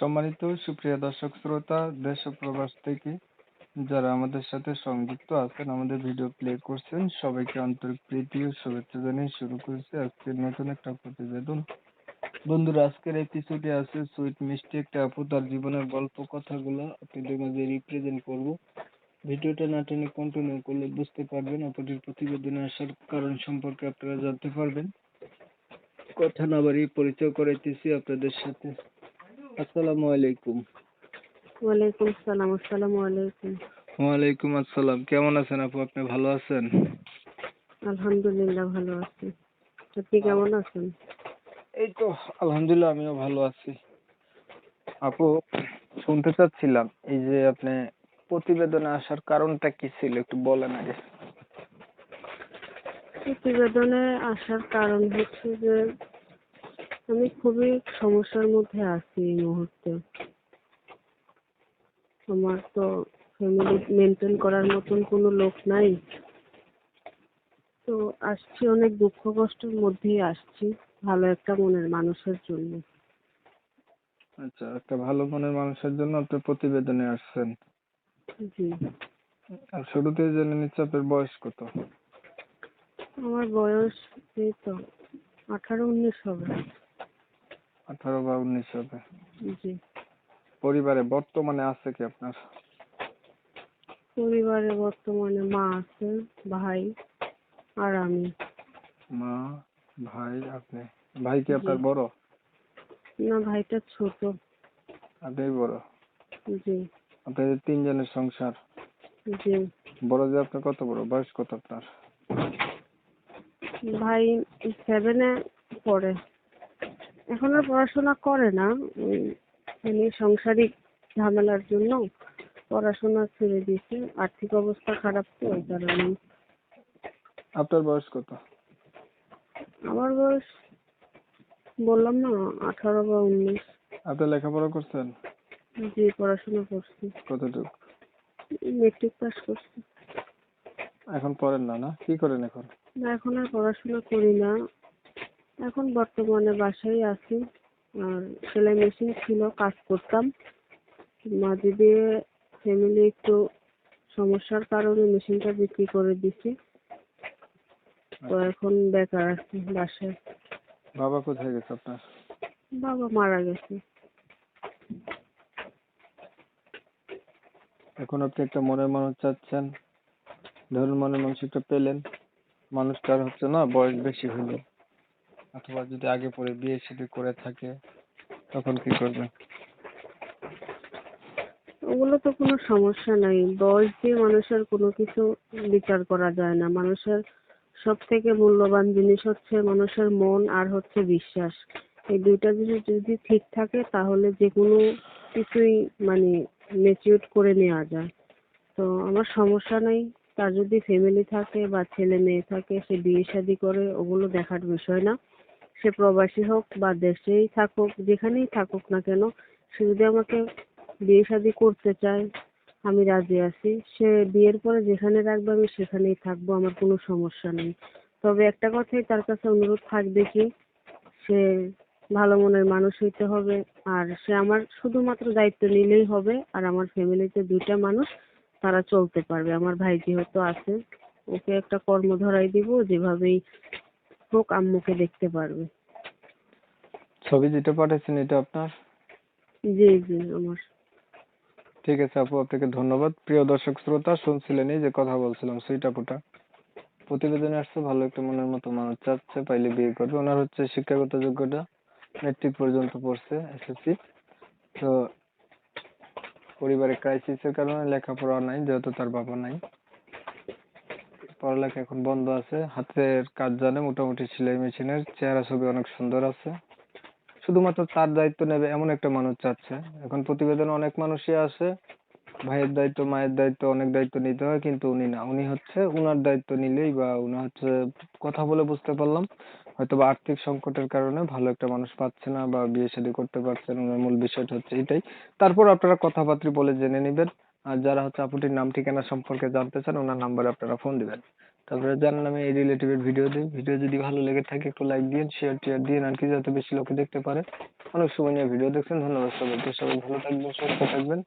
সম্মানিত সুপ্রিয় দর্শক শ্রোতা, দেশ ও প্রবাস থেকে যারা আমাদের সাথে সংযুক্ত আছেন, আমাদের ভিডিও প্লে করছেন, সবাইকে আন্তরিক প্রীতি ও শুভেচ্ছা জানিয়ে শুরু করেছি আজকের নতুন একটা প্রতিবেদন। বন্ধুরা, আজকের এপিসোডে আছে সুইট মিষ্টি একটা আপু, তার জীবনের গল্প কথাগুলো আপনাদের মাঝে রিপ্রেজেন্ট করব। ভিডিওটা না টেনে কন্টিনিউ করলে বুঝতে পারবেন আপুটির প্রতিবেদনে আসার কারণ সম্পর্কে আপনারা জানতে পারবেন। কথা না বাড়িয়ে পরিচয় করাইতেছি আপনাদের সাথে। আসসালামু আলাইকুম। ওয়ালাইকুম সালাম আসসালামু আলাইকুম। ওয়ালাইকুম আসসালাম কেমন আছেন আপু? আপনি ভালো আছেন? আলহামদুলিল্লাহ ভালো আছি। আপনি কেমন আছেন? এই তো আলহামদুলিল্লাহ আমিও ভালো আছি। আপু শুনতে চাচ্ছিলাম এই যে আপনি প্রতিবেদনে আসার কারণটা কি ছিল? একটু বলেন আগে। প্রতিবেদনে আসার কারণ হচ্ছে যে আমি খুবই সমস্যার মধ্যে আছি এই মুহূর্তে। আমার তো ফ্যামিলি মেনটেন করার মতন কোনো লোক নাই। তো আসছি অনেক দুঃখ কষ্টের মধ্যেই আসছি ভালো একটা মনের মানুষের জন্য। আচ্ছা একটা ভালো মনের মানুষের জন্য আপনি প্রতিবেদনে আসছেন। জি। আর শুরুতেই জেনে নিচ্ছে আপনার বয়স কত? আমার বয়স এই তো আঠারো উনিশ হবে। আঠারো বা উনিশ হবে। জি। পরিবারে বর্তমানে আছে কি আপনার? পরিবারে বর্তমানে মা আছে ভাই আর আমি। মা ভাই আপনি? ভাই কি আপনার বড়? না ভাইটা ছোট। আপনি বড়? জি। আপনাদের তিনজনের সংসার? জি। বড় যে আপনার কত বড়? বয়স কত আপনার? ভাই সেভেনে পড়ে। এখন আর পড়াশোনা করে না। ওই এমনি সাংসারিক ঝামেলার জন্য পড়াশোনা ছেড়ে দিয়েছে। আর্থিক অবস্থা খারাপ তো ওই কারণে। আপনার বয়স কত? আমার বয়স বললাম না আঠারো বা উনিশ। আপনি লেখাপড়া করছেন? জি পড়াশোনা করছি। কতটুকু? মেট্রিক পাস করছি। এখন পড়েন না না? কি করেন এখন? না এখন আর পড়াশোনা করি না। এখন বর্তমানে বাসায় আছি। আর সেলাই মেশিন ছিল কাজ করতাম। মাঝে দিয়ে ফ্যামিলি একটু সমস্যার কারণে মেশিনটা বিক্রি করে দিছি। তো এখন বেকার আছি বাসায়। বাবা কোথায় গেছে আপনার? বাবা মারা গেছে। এখন আপনি একটা মনের মানুষ চাচ্ছেন ধরুন মনের মানুষ একটা পেলেন মানুষটার হচ্ছে না বয়স বেশি হলো। অথবা যদি আগে পরে বিয়ে শাদী করে থাকে, তখন কি করবেন ওগুলো তো কোনো সমস্যা নাই। বয়স দিয়ে মানুষের কোনো কিছু বিচার করা যায় না। মানুষের সব থেকে মূল্যবান জিনিস হচ্ছে মানুষের মন আর হচ্ছে বিশ্বাস। এই দুইটা জিনিস যদি ঠিক থাকে, তাহলে যে কোনো কিছুই মানে ম্যাচিউর করে নেওয়া যায়। তো আমার সমস্যা নাই। তার যদি ফ্যামিলি থাকে বা ছেলে মেয়ে থাকে, সে বিয়ে শাদী করে, ওগুলো দেখার বিষয় না। সে প্রবাসী হোক বা দেশেই থাকুক, যেখানেই থাকুক না কেন, সে যদি আমাকে বিয়ে শাদী করতে চায়, আমি রাজি আছি। সে বিয়ের পরে যেখানে রাখবে আমি সেখানেই থাকব, আমার কোনো সমস্যা নেই। তবে একটা কথাই তার কাছে অনুরোধ থাকবে কি, সে ভালো মনের মানুষ হইতে হবে, আর সে আমার শুধুমাত্র দায়িত্ব নিলেই হবে, আর আমার ফ্যামিলিতে দুইটা মানুষ তারা চলতে পারবে। আমার ভাই যেহেতু আছে, ওকে একটা কর্ম ধরাই দিব, যেভাবেই হোক আম্মুকে দেখতে পারবে। ছবি যেটা পাঠাচ্ছেন এটা আপনার? জি জি আমার। ঠিক আছে আপু আপনাকে ধন্যবাদ। প্রিয় দর্শক শ্রোতা শুনছিলেন এই যে কথা বলছিলাম সুইট আপুটা। প্রতিবেদনে আসছে ভালো একটা মনের মতো মানুষ চাচ্ছে পাইলে বিয়ে করবে। ওনার হচ্ছে শিক্ষাগত যোগ্যতা মেট্রিক পর্যন্ত পড়ছে এসএসসি তো পরিবারে ক্রাইসিসের কারণে লেখাপড়া নাই যেহেতু তার বাবা নাই। পড়ালেখা এখন বন্ধ আছে। হাতের কাজ জানে, মোটামুটি সেলাই মেশিনের। চেহারা ছবি অনেক সুন্দর আছে। শুধুমাত্র তার দায়িত্ব নেবে এমন একটা মানুষ চাচ্ছে। এখন প্রতিবেদনে অনেক মানুষই আছে। ভাইয়ের দায়িত্ব, মায়ের দায়িত্ব, অনেক দায়িত্ব নিতে হয়, কিন্তু উনি না। উনি হচ্ছে, উনার দায়িত্ব নিলেই বা উনি হচ্ছে, কথা বলে বুঝতে পারলাম। হয়তো বা আর্থিক সংকটের কারণে ভালো একটা মানুষ পাচ্ছে না বা বিয়ে শাদী করতে পারছে না। ওনার মূল বিষয়টা হচ্ছে এটাই। তারপর আপনারা কথাবার্তা বলে জেনে নেবেন। আর যারা হচ্ছে আপুটির নাম, ঠিকানা সম্পর্কে জানতে চান, ওনার নাম্বারে আপনারা ফোন দিবেন। তারপরে যার নামে এই রিলেটিভের ভিডিও দিই। ভিডিও যদি ভালো লেগে থাকে, একটু লাইক দিন শেয়ার টেয়ার দিন আর কি যাতে বেশি লোকে দেখতে পারে। অনেক সময় নিয়ে ভিডিও দেখছেন। ধন্যবাদ সবাইকে। সবাই ভালো থাকবেন, সুস্থ থাকবেন।